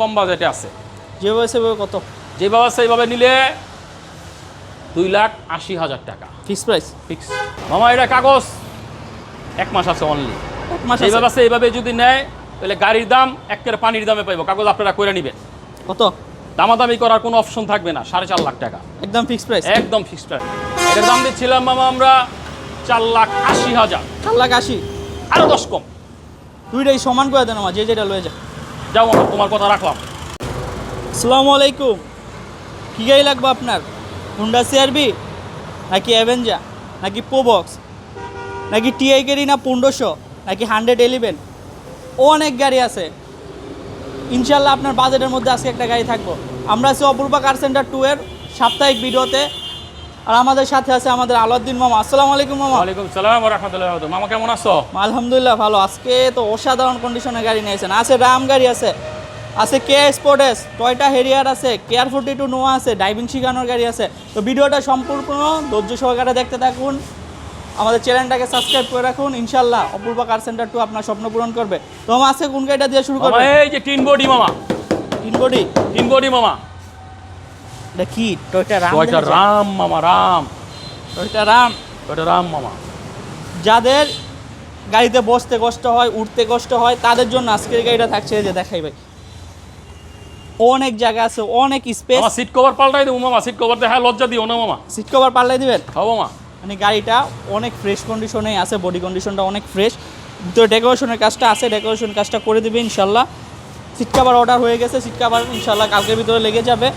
কম বাজেটে আছে। যেভাবে সেভাবে কত? যেভাবে সেইভাবে নিলে দুই লাখ আশি হাজার টাকা। ফিক্স প্রাইস ফিক্স মামা এটা কাগজ। এক মাস আছে অনলি এক মাস। এইভাবে আছে এইভাবে যদি নেয় তাহলে গাড়ির দাম একের পানির দামে পাইব। কাগজ আপনারা করে নেবেন। কত? দামাদামি করার কোনো অপশন থাকবে না সাড়ে চার লাখ টাকা। একদম ফিক্স প্রাইস একদম ফিক্সড এটার দাম দিচ্ছিলাম মামা আমরা চার লাখ আশি হাজার। চার লাখ আশি? আরও দশ কম। দুইটাই সমান করে দেন আমার যে যেটা লয়ে যা যাও মামা তোমার কথা রাখলাম। আসসালামু আলাইকুম। কী গাড়ি লাগবে আপনার? হুন্ডা সিআরবি নাকি অ্যাভেঞ্জা নাকি পোবক্স নাকি টিআই গাড়ি না পনেরোশো? নাকি হান্ড্রেড এলিভেন অনেক গাড়ি আছে। ইনশাল্লাহ আপনার বাজেটের মধ্যে আজকে একটা গাড়ি থাকব। আমরা আছি অপূর্বা কার সেন্টার টু এর সাপ্তাহিক ভিডিওতে। আর আমাদের সাথে আছে আমাদের আলাউদ্দিন মামা। আসসালামু আলাইকুম মামা। ওয়ালাইকুম সালাম রহমতুল্লাহ মামা কেমন আছো? আলহামদুলিল্লাহ ভালো। আজকে তো অসাধারণ কন্ডিশনে গাড়ি নিয়েছেন। আছে রাম গাড়ি আছে। আছে কে স্পোর্টেস টয়টা হেরিয়ার আছে কেয়ার ফোর্টি টু নোয়া আছে ড্রাইভিং শিখানোর গাড়ি আছে। তো ভিডিওটা সম্পূর্ণ ধৈর্য সহকারে দেখতে থাকুন। আমাদের চ্যানেলটাকে সাবস্ক্রাইব করে রাখুন। ইনশাল্লাহ অপূর্বা কার সেন্টার টু আপনার স্বপ্ন পূরণ করবে। তো আজকে কোন গাড়িটা দিয়ে শুরু করবে এই যে তিন বডি মামা। তিন কোটি তিন বডি মামা। এটা কি টয়টা রাম দেখেছেন? রাম মামা রাম টয়টা রাম কয়টা রাম মামা যাদের গাড়িতে বসতে কষ্ট হয় উঠতে কষ্ট হয় তাদের জন্য আজকের গাড়িটা থাকছে যে দেখাই ভাই। অনেক জায়গা আছে অনেক স্পেস সিট কভার পাল্টাই দেবো মামা সিট কভার দেখা লজ্জা দিও না মামা সিট কভার পাল্লাই দিবেন? খাও মামা মানে গাড়িটা অনেক ফ্রেশ কন্ডিশনে আছে বডি কন্ডিশনটা অনেক ফ্রেশ তো ডেকোরেশনের কাজটা আছে ডেকোরেশন কাজটা করে দেবে ইনশাল্লাহ। সিট কাভার অর্ডার হয়ে গেছে সিট কাভার ইনশাল্লাহ কালকের ভিতরে লেগে যাবে।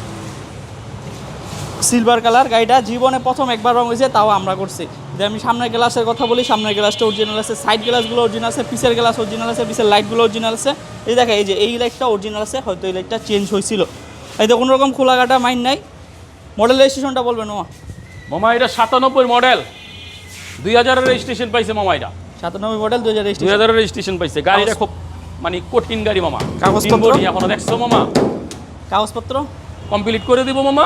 সিলভার কালার গাড়িটা জীবনে প্রথম একবার রং হয়েছে তাও আমরা করছি। যদি আমি সামনের গ্লাসের কথা বলি সামনের গ্লাসটা অরিজিনাল আছে সাইড গ্লাসগুলো অরিজিনাল আছে পিসের গ্লাস অরিজিনাল আছে পিসের লাইটগুলো অরিজিনাল আছে। এই দেখে এই যে এই লাইটটা অরিজিনাল আছে হয়তো এই লাইটটা চেঞ্জ হয়েছিল। এই তো কোনো রকম খোলাঘাটা মাইন নাই। মডেল রেজিস্ট্রেশনটা বলবেন ও মামা এটা সাতানব্বই মডেল দুই হাজারের রেজিস্ট্রেশন পাইছে মামা এটা। সাতানব্বই মডেল দুই হাজার দুই হাজারের রেজিস্ট্রেশন পাইছে। গাড়িটা খুব মানে কঠিন গাড়ি মামা। কাগজপত্র? এখনও দেখছ মামা? কাগজপত্র? কমপ্লিট করে দিব মামা?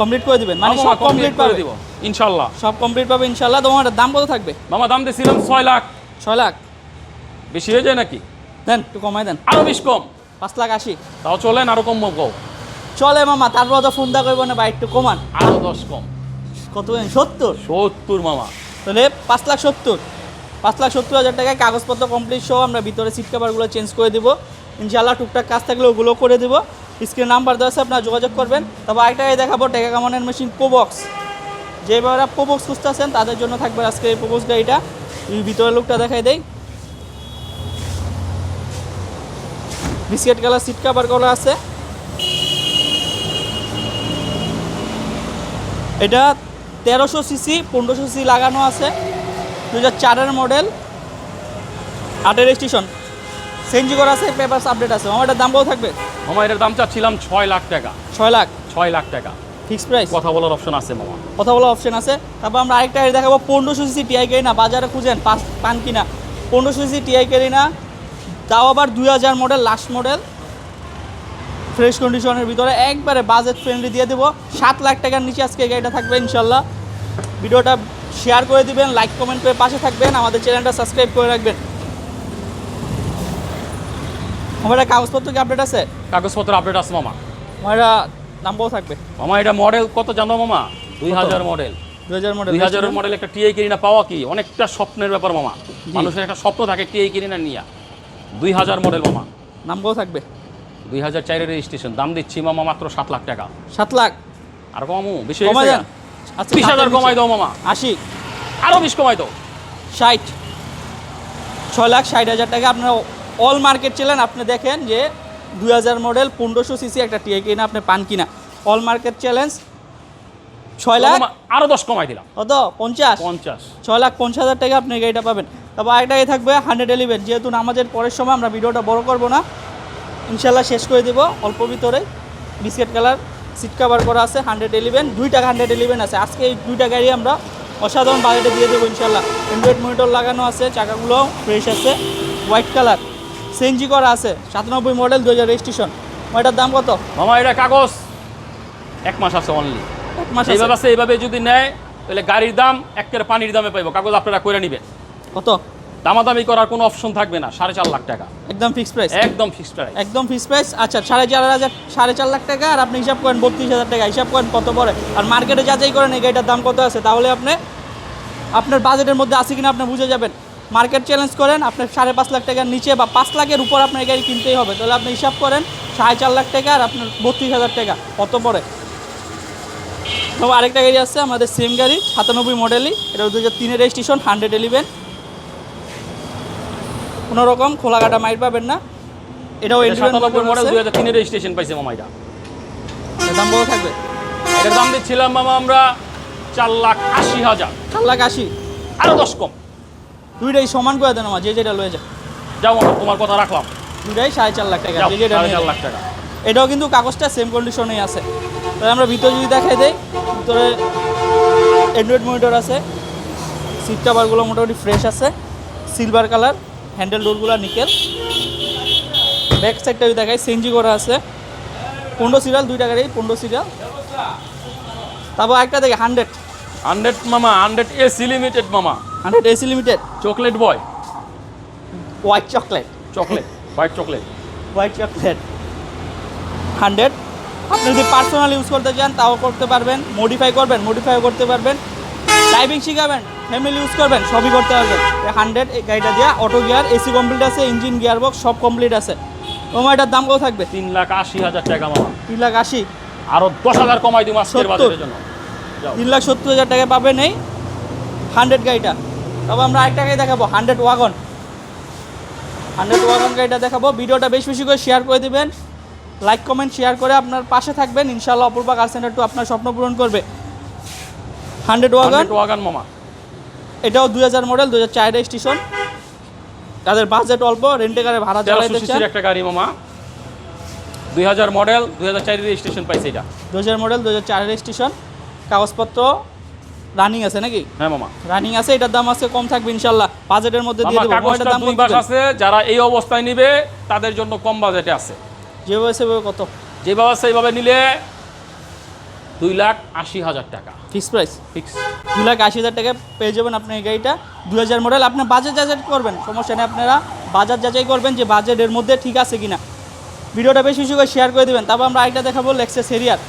কমপ্লিট করে দিবেন। মানে সব কমপ্লিট করে দিব ইনশাল্লাহ সব কমপ্লিট পাবে ইনশাল্লাহ তোমার দাম কত থাকবে? মামা দাম দিয়েছিলাম ছয় লাখ। ছয় লাখ? বেশি হয়ে যায় নাকি? দেন একটু কমাই দেন। আরও বেশ কম। পাঁচ লাখ আশি। তাও চলেন আরও কম কম চলে মামা তারপর তো ফোন দা করব না বা একটু কমান। আরও দশ কম। কত? সত্তর? সত্তর মামা। তাহলে পাঁচ লাখ সত্তর। পাঁচ লাখ সত্তর হাজার টাকায় কাগজপত্র কমপ্লিট সহ আমরা ভিতরে সিট কাভারগুলো চেঞ্জ করে দিব। ইনশাল্লাহ টুকটাক কাজ থাকলে ওগুলো করে দিব। স্ক্রিন নাম্বার দেওয়া আছে, আপনারা যোগাযোগ করবেন। তারপর আরেকটা দেখাবো টেকা কামানের মেশিন পোবক্স যে ভাইরা পোবক্স খুঁজতেছেন তাদের জন্য থাকবে আজকে এই পোবক্স গাড়িটা। ভিতরের লোকটা দেখাই দেয় বিস্কেট কালার সিট কাভার করা আছে। এটা তেরোশো সিসি পনেরোশো সিসি লাগানো আছে। দু হাজার চারের মডেল আটের স্টেশন সেঞ্জি করা আছে পেপারস আপডেট আছে। আমার এটার দাম কত থাকবে। মামা এটার দাম চাচ্ছিলাম ছয় লাখ টাকা। ছয় লাখ? ছয় লাখ টাকা। ফিক্স প্রাইস কথা বলার অপশন আছে মামা। কথা বলার অপশন আছে। তারপর আমরা আরেকটা গাড়ি দেখাবো। পনেরোশো সিসি টিআই গাড়ি না বাজারে খুঁজেন পাঁচ পান কিনা। পনেরোশো সিসি টিআই গাড়ি না তাও আবার দুই হাজার মডেল লাস্ট মডেল ফ্রেশ কন্ডিশনের ভিতরে একবারে বাজেট ফ্রেন্ডলি দিয়ে দেবো। সাত লাখ টাকার নিচে আজকে গাড়িটা থাকবে ইনশাল্লাহ। ভিডিওটা শেয়ার করে দিবেন লাইক কমেন্ট করে পাশে থাকবেন। আমাদের চ্যানেলটা সাবস্ক্রাইব করে রাখবেন। আমার কাগজপত্র কি আপডেট আছে? কাগজপত্র আপডেট আছে মামা। আমার দাম থাকবে। মামা এটা মডেল কত জানো মামা? দুই হাজার মডেল দুই হাজারের মডেল একটা টিআই কিনা পাওয়া কি? অনেকটা স্বপ্নের ব্যাপার মামা। মানুষের একটা স্বপ্ন থাকে টিআই কিনা নিয়া। দুই হাজার মডেল মামা। নাম থাকবে। দুই হাজার চারের রেজিস্ট্রেশন দাম দিচ্ছি মামা মাত্র সাত লাখ টাকা। সাত লাখ। আর কমামু বেশি আচ্ছা বিশ হাজার কমাই। দাও মামা। আশি। আরও বিশ কমাই দাও। ষাট। ছয় লাখ ষাট হাজার টাকা আপনার অল মার্কেট চ্যালেন আপনি দেখেন যে দুই হাজার মডেল পনেরোশো সিসি একটা টিএ কিনা আপনি পান কিনা। অল মার্কেট চ্যালেঞ্জ ছয় লাখ মামা, আরও দশ কমাই দিলাম। কত? পঞ্চাশ? পঞ্চাশ। ছয় লাখ পঞ্চাশ হাজার টাকা আপনি গাড়িটা পাবেন। তারপর আরেকটা থাকবে হান্ড্রেড এলিভেন যেহেতু নামাজের পরের সময় আমরা ভিডিওটা বড় করব না ইনশাল্লাহ শেষ করে দেবো। অল্প ভিতরে বিস্কেট কালার সিট কাভার করা আছে হান্ড্রেড এলিভেন দুইটা হান্ড্রেড এলিভেন আছে। আজকে এই দুইটা গাড়ি আমরা অসাধারণ বাজেটে দিয়ে দেবো ইনশাল্লাহ অ্যান্ড্রয়েড মনিটর লাগানো আছে চাকাগুলো ফ্রেশ আছে। হোয়াইট কালার সিএনজি করা আছে সাতানব্বই মডেল দু হাজার রেজিস্ট্রেশন এটার দাম কত? মামা এটা কাগজ। এক মাস আছে অনলি এক মাস। এইভাবে আছে। এইভাবে যদি নেয় তাহলে গাড়ির দাম একের পানির দামে পাইব। কাগজ আপনারা করে নেবেন। কত? দামাদামি করার কোনো অপশন থাকবে না সাড়ে চার লাখ টাকা। একদম ফিক্স প্রাইস একদম ফিক্সড প্রাইস একদম ফিক্স প্রাইস আচ্ছা সাড়ে চার হাজার সাড়ে চার লাখ টাকা আর আপনি হিসাব করেন বত্রিশ হাজার টাকা। হিসাব করেন কত পড়ে। আর মার্কেটে যাচাই করেন এই গাড়িটার দাম কত আছে তাহলে আপনি আপনার বাজেটের মধ্যে আছে কিনা আপনি বুঝে যাবেন। মার্কেট চ্যালেঞ্জ করেন আপনার সাড়ে পাঁচ লাখ টাকার নিচে বা পাঁচ লাখের উপর আপনার গাড়ি কিনতেই হবে। তাহলে আপনি হিসাব করেন সাড়ে চার লাখ টাকা আর আপনার বত্রিশ হাজার টাকা কত পড়ে? তো আরেকটা গাড়ি আছে আমাদের সেম গাড়ি সাতানব্বই মডেলই এটা দু হাজার তিনের রেজিস্ট্রেশন হান্ড্রেড এলিভেন কোনো রকম খোলা কাটা মাইট পাবেন না। এটাও সাতানব্বই মডেল দু হাজার তিনের রেজিস্ট্রেশন পাইছে মামা এটা দাম কত থাকবে? এটার দাম দিচ্ছিলাম মামা আমরা চার লাখ আশি হাজার। চার লাখ আশি। আরও দশ কম। দুইটাই সমান করে দেন আমার যে যেটা লয়ে যায় যাও মামা তোমার কথা রাখলাম। দুইটাই সাড়ে চার লাখ টাকা যে যেটা চার। লাখ টাকা। এটাও কিন্তু কাগজটা সেম কন্ডিশনেই আছে। তাহলে আমরা ভিতরে যদি দেখাই দেই ভিতরে অ্যান্ড্রয়েড মনিটর আছে সিট কাভারগুলো মোটামুটি ফ্রেশ আছে সিলভার কালার হ্যান্ডেল ডোরগুলো নিকেল ব্যাক সাইডটা যদি দেখাই সেঞ্জি করা আছে। পনেরো সিরিয়াল দুইটা গাড়ি পনেরো সিরিয়াল তারপর একটা দেখে হান্ড্রেড হান্ড্রেড মামা হান্ড্রেড এসি লিমিটেড মামা। Hundred AC limited chocolate boy white chocolate chocolate white chocolate white chocolate hundred আপনি যদি পার্সোনাল ইউজ করতে চান তাও করতে পারবেন মডিফাই করবেন মডিফাইও করতে পারবেন। ড্রাইভিং শিখাবেন ফ্যামিলি ইউজ করবেন সবই করতে পারবেন। হান্ড্রেড এই গাড়িটা দিয়ে অটো গিয়ার এসি কমপ্লিট আছে ইঞ্জিন গিয়ার বক্স সব কমপ্লিট আছে। তোমার এটার দাম কত থাকবে? তিন লাখ আশি হাজার টাকা মামা। তিন লাখ আশি? আরও দশ হাজার কমাই সত্তর। বাজারের জন্য। তিন লাখ সত্তর হাজার টাকা পাবেন এই হান্ড্রেড গাড়িটা। তবে আমরা আরেকটা গাড়ি দেখাবো হান্ড্রেড ওয়াগন হান্ড্রেড ওয়াগন গাড়িটা দেখাবো। ভিডিওটা বেশি বেশি করে শেয়ার করে দিবেন। লাইক কমেন্ট শেয়ার করে আপনার পাশে থাকবেন। ইনশাল্লাহ অপূর্বা কার সেন্টার টু আপনার স্বপ্ন পূরণ করবে। হান্ড্রেড ওয়াগন ওয়াগান মামা। এটাও দুই হাজার মডেল দু হাজার চার স্টেশন তাদের বাজেট অল্প রেন্টে গাড়ি ভাড়া চালাইতে চান। একটা গাড়ি মামা। দুই হাজার মডেল দুই হাজার চারের রেজিস্ট্রেশন পাইছে এটা। দু হাজার মডেল দু হাজার চার স্টেশন কাগজপত্র রানিং আছে নাকি? হ্যাঁ মামা। রানিং আছে এটার দাম আছে কম থাকবে ইনশাল্লাহ বাজেটের মধ্যে দিয়ে দেবো। কাগজটা দাম দুই মাস আছে যারা এই অবস্থায় নিবে তাদের জন্য কম বাজেটে আছে। যেভাবে সেভাবে কত? যেভাবে সেইভাবে নিলে দুই লাখ আশি হাজার টাকা। ফিক্স প্রাইস ফিক্স দু লাখ আশি হাজার টাকা পেয়ে যাবেন আপনি এই গাড়িটা। দু হাজার মডেল আপনার বাজেট যাচাই করবেন। সমস্যা নেই আপনারা বাজার যাচাই করবেন যে বাজেটের মধ্যে ঠিক আছে কিনা। ভিডিওটা বেশি বেশি করে শেয়ার করে দেবেন। তারপর আমরা আরেকটা দেখাবো লেক্সেস হেরিয়ার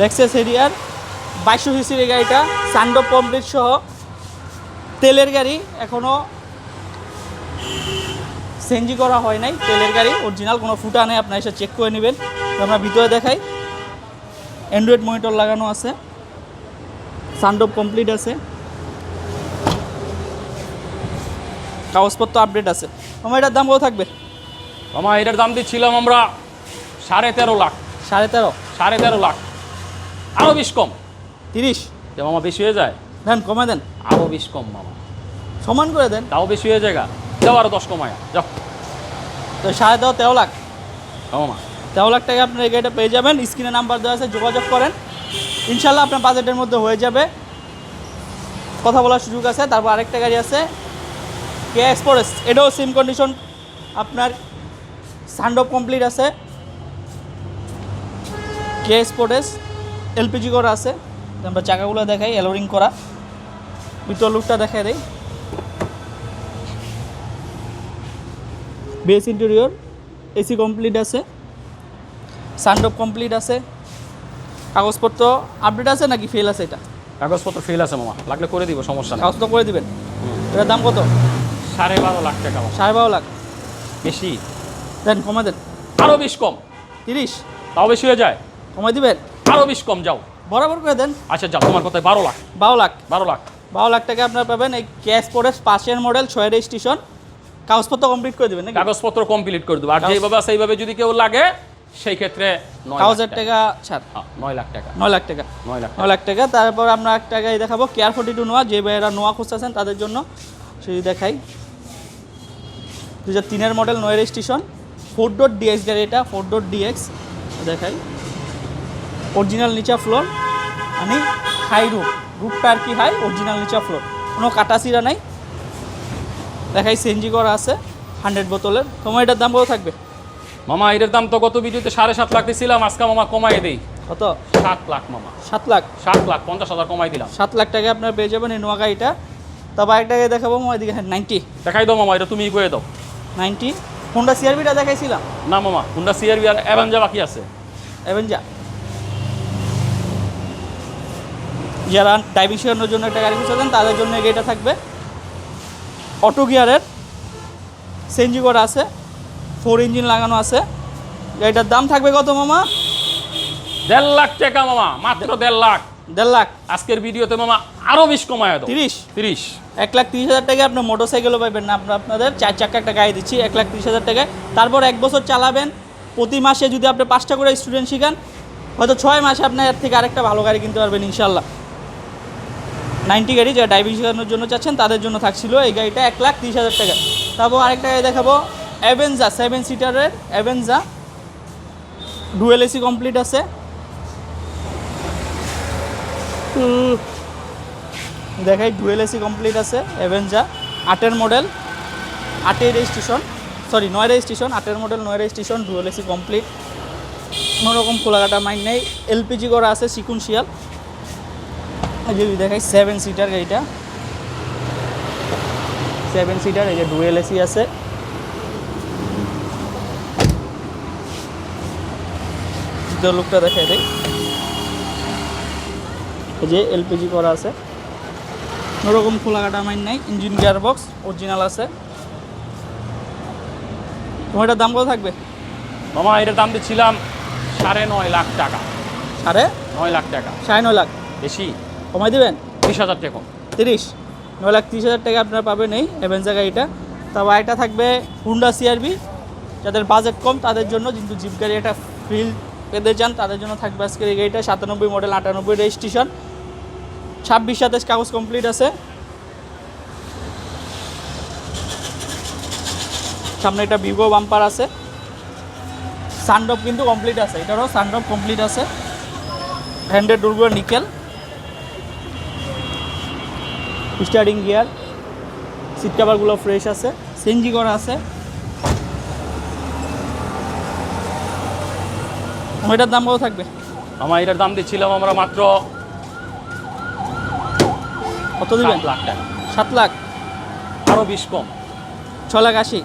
লেক্সেস হেরিয়ার বাইশশো সিসির এই গাড়িটা সান্ডো কমপ্লিট সহ। তেলের গাড়ি এখনও সেনজি করা হয় নাই তেলের গাড়ি অরিজিনাল কোনো ফুটা নেই আপনার এসে চেক করে নেবেন। আমরা ভিতরে দেখাই। অ্যান্ড্রয়েড মনিটর লাগানো আছে। সানডোপ কমপ্লিট আছে। কাগজপত্র আপডেট আছে। আমার এটার দাম কত থাকবে? মামা এটার দাম দিচ্ছিলাম আমরা সাড়ে তেরো লাখ। সাড়ে তেরো? সাড়ে তেরো লাখ। আরও বেশ কম। তিরিশ? মামা বেশি হয়ে যায়? দেন কমে দেন। আরও বিশ কম মামা। সমান করে দেন। তাও বেশি হয়ে যায় গা। যাও আরও দশ কমায়া যাও। তো সাড়ে দাও তেরো লাখ। মামা। তেরো লাখ টাকা আপনার এই গাড়িটা পেয়ে যাবেন। স্ক্রিনে নাম্বার দেওয়া আছে যোগাযোগ করেন। ইনশাল্লাহ আপনার বাজেটের মধ্যে হয়ে যাবে। কথা বলার সুযোগ আছে। তারপর আরেকটা গাড়ি আছে কে এক্সপ্রেস এটাও সিম কন্ডিশন আপনার সানডপ কমপ্লিট আছে। কে এক্সপ্রেস এলপিজি করা আছে। আমরা চাকাগুলো দেখাই এলোরিং করা। ভিতর লুকটা দেখাই দেই। বেস ইন্টেরিয়র এসি কমপ্লিট আছে। সানডপ কমপ্লিট আছে। কাগজপত্র আপডেট আছে নাকি ফেল আছে এটা? কাগজপত্র ফেল আছে মামা লাগলে করে দিব সমস্যা নেই। কাগজ তো করে দিবেন? এটার দাম কত? সাড়ে বারো লাখ টাকা সাড়ে বারো লাখ। বেশি? দেন কমে দেন। আরও বেশ কম। তিরিশ? তাও বেশি হয়ে যায়? কমে দিবেন? আরও বেশ কম যাও। বরাবর করে দেন। আচ্ছা যাও তোমার কথায় বারো লাখ। বারো লাখ। বারো লাখ। বারো লাখ টাকা আপনার পাবেন এই ক্যাশ পরেস পাশের মডেল ছয় স্টেশন কাগজপত্র কমপ্লিট করে দেবেন কাগজপত্র কমপ্লিট করে দেবো। আর যেভাবে আছে সেইভাবে যদি কেউ লাগে সেই ক্ষেত্রে হাজার টাকা। ছাড়। নয় লাখ টাকা। নয় লাখ টাকা। নয় লাখ নয় লাখ টাকা। তারপর আমরা এক টাকায় দেখাবো। কেয়ার ফোর্টি টু নোয়া যে ভাইয়েরা নোয়া খুঁজতেছেন তাদের জন্য। সেই দেখাই। দু হাজার তিনের মডেল নয় স্টেশন ফোর ডট ডিএক্স গাড়ি এটা। ফোর ডট ডিএক্স দেখাই। অরিজিনাল নিচা ফ্লোর মানে হাই রুপ রুপটা আর কি হাই অরিজিনাল নিচা ফ্লোর কোনো কাটাচিরা নাই। দেখাই সিএনজি করা আছে হান্ড্রেড বোতলের। তোমার এটার দাম কত থাকবে? মামা এটার দাম তো গত ভিডিওতে সাড়ে সাত লাখ দিয়েছিলাম আজকে মামা কমাই দেই। কত? সাত লাখ মামা। সাত লাখ? সাত লাখ পঞ্চাশ হাজার কমাই দিলাম। সাত লাখ টাকা আপনার পেয়ে যাবেন এই নোয়া গাড়িটা তা গাড়ি দেখাবো মামা এদিকে হ্যাঁ নাইনটি দেখাই দাও মামা এটা তুমি করে দাও। নাইনটি হোন্ডা সিআরবিটা দেখাইছিলাম? না মামা হুন্ডা সিআরবি আর অ্যাভেঞ্জা বাকি আছে। অ্যাভেঞ্জা যারা ড্রাইভিং শেখানোর জন্য একটা গাড়ি খুঁজছেন তাদের জন্য গাড়িটা থাকবে। অটো গিয়ারের সেনজি করা আছে ফোর ইঞ্জিন লাগানো আছে। গাড়িটার দাম থাকবে কত মামা? দেড় লাখ টাকা মামা মাত্র দেড় লাখ। দেড় লাখ। আজকের ভিডিওতে মামা আরও বিশ কমায় তিরিশ? তিরিশ। এক লাখ তিরিশ হাজার টাকা আপনার মোটর সাইকেলও পাবেন না। আমরা আপনাদের চার চাকা একটা গাড়ি দিচ্ছি এক লাখ তিরিশ হাজার টাকায়। তারপর এক বছর চালাবেন। প্রতি মাসে যদি আপনি পাঁচটা করে স্টুডেন্ট শিখান হয়তো ছয় মাসে আপনার এর থেকে আরেকটা ভালো গাড়ি কিনতে পারবেন ইনশাল্লাহ নাইনটি গাড়ি যারা শেখানোর জন্য চাচ্ছেন, তাদের জন্য থাকছিল এই গাড়িটা এক লাখ তিরিশ হাজার টাকা। তারপর আরেকটা গাড়ি দেখাবো অ্যাভেঞ্জা সেভেন সিটারের অ্যাভেঞ্জা ডুয়েল এসি কমপ্লিট আছে। দেখাই ডুয়েল এসি কমপ্লিট আছে অ্যাভেঞ্জা আটের মডেল আটের রেজিস্ট্রেশন সরি নয় রেজিস্ট্রেশন আটের মডেল নয় রেজিস্ট্রেশন ডুয়েল এসি কমপ্লিট কোনো রকম খোলাঘাটা মাইন্ড নেই। এলপিজি করা আছে সিকুনশিয়াল যদি দেখাই সেভেন সিটার গাড়িটা। সেভেন সিটার এই যে ডুয়েল এসি আছে। লুকটা দেখাই দেয় এই যে এলপিজি করা আছে। ওরকম খোলাঘাটা মাইন নাই ইঞ্জিন গিয়ার বক্স অরিজিনাল আছে। তোমার এটার দাম কত থাকবে? মামা এটার দাম দিচ্ছিলাম সাড়ে নয় লাখ টাকা। সাড়ে? নয় লাখ টাকা। সাড়ে নয় লাখ? বেশি? কমাই দেবেন? বিশ হাজার টাকা। তিরিশ? নয় লাখ তিরিশ হাজার টাকা আপনারা পাবেন এই অ্যাভেঞ্জা গাড়িটা। তারপর একটা থাকবে হুন্ডা সিআরবি যাদের বাজেট কম তাদের জন্য কিন্তু জিপ গাড়ি একটা ফিল পেতে চান তাদের জন্য থাকবে আজকের এই গাড়িটা। সাতানব্বই মডেল আটানব্বই রেজিস্ট্রেশন ছাব্বিশ সাতাশ কাগজ কমপ্লিট আছে। সামনে একটা ভিভো বাম্পার আছে। সানড্রপ কিন্তু কমপ্লিট আছে। এটারও সানড্রপ কমপ্লিট আছে। হ্যান্ডেড ডোরগুলো নিকেল স্টার্টিং গিয়ার সিট কাভারগুলো ফ্রেশ আছে সিএনজি করা আছে। এটার দাম কত থাকবে? আমার এটার দাম দিচ্ছিলাম আমরা মাত্র কত দিবেন? লাখ টাকা। সাত লাখ। আরও বিশ কম। ছ লাখ আশি।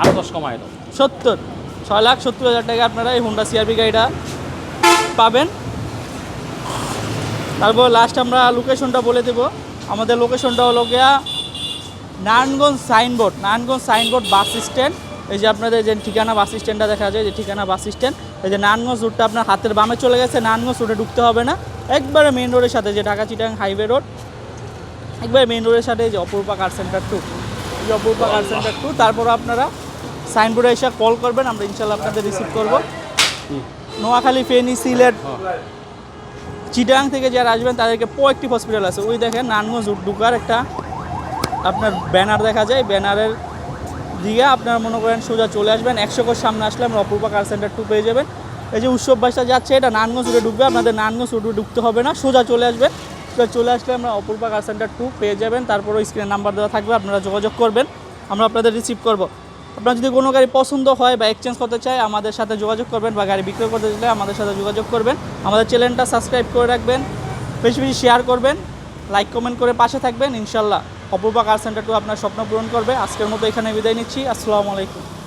আরও দশ কমায় দাও। সত্তর। ছয় লাখ সত্তর হাজার টাকা আপনারা এই হোন্ডা সিআরপি গাড়িটা পাবেন। তারপর লাস্ট আমরা লোকেশনটা বলে দেবো। আমাদের লোকেশনটা হলো গিয়া Narayanganj signboard Narayanganj signboard bus stand এই যে আপনাদের যে ঠিকানা বাস স্ট্যান্ডটা দেখা যায় যে ঠিকানা বাস স্ট্যান্ড এই যে নারায়ণগঞ্জ রোডটা আপনার হাতের বামে চলে গেছে নারায়ণগঞ্জ রোডে ঢুকতে হবে না। একবারে মেন রোডের সাথে যে ঢাকা চিটাং হাইওয়ে রোড একবারে মেন রোডের সাথে এই যে অপরূপা কার সেন্টার টু এই অপরূপা কার সেন্টার টু তারপর আপনারা সাইনবোর্ডে এসে কল করবেন আমরা ইনশাল্লাহ আপনাদের রিসিভ করব। নোয়াখালী ফেনী সিলেট চিটাং থেকে যারা আসবেন, তাদেরকে প্রোয়েক্টিভ হসপিটাল আছে। ওই দেখেন নানগঞ্জ ঢুকার একটা আপনার ব্যানার দেখা যায়। ব্যানারের দিকে আপনারা মনে করেন সোজা চলে আসবেন। একশো কোর সামনে আসলে আমরা অপূর্বা কার সেন্টার টু পেয়ে যাবেন। এই যে উৎসব বাসটা যাচ্ছে, এটা নানগঞ্জ রুটে ঢুকবে। আপনাদের নানগঞ্জ রুটে ঢুকতে হবে না, সোজা চলে আসবেন। সোজা চলে আসলে আমরা অপূর্বা কার সেন্টার টু পেয়ে যাবেন। তারপরে স্ক্রিনের নাম্বার দেওয়া থাকবে, আপনারা যোগাযোগ করবেন। আমরা আপনাদের রিসিভ করব। আপনার যদি কোনো গাড়ি পছন্দ হয় বা এক্সচেঞ্জ করতে চায়, আমাদের সাথে যোগাযোগ করবেন বা গাড়ি বিক্রয় করতে চাইলে আমাদের সাথে যোগাযোগ করবেন। আমাদের চ্যানেলটা সাবস্ক্রাইব করে রাখবেন, বেশি বেশি শেয়ার করবেন লাইক কমেন্ট করে পাশে থাকবেন। ইনশাল্লাহ অপূর্বা কার সেন্টার টু আপনার স্বপ্ন পূরণ করবে। আজকের মতো এখানে বিদায় নিচ্ছি। আসসালামু আলাইকুম।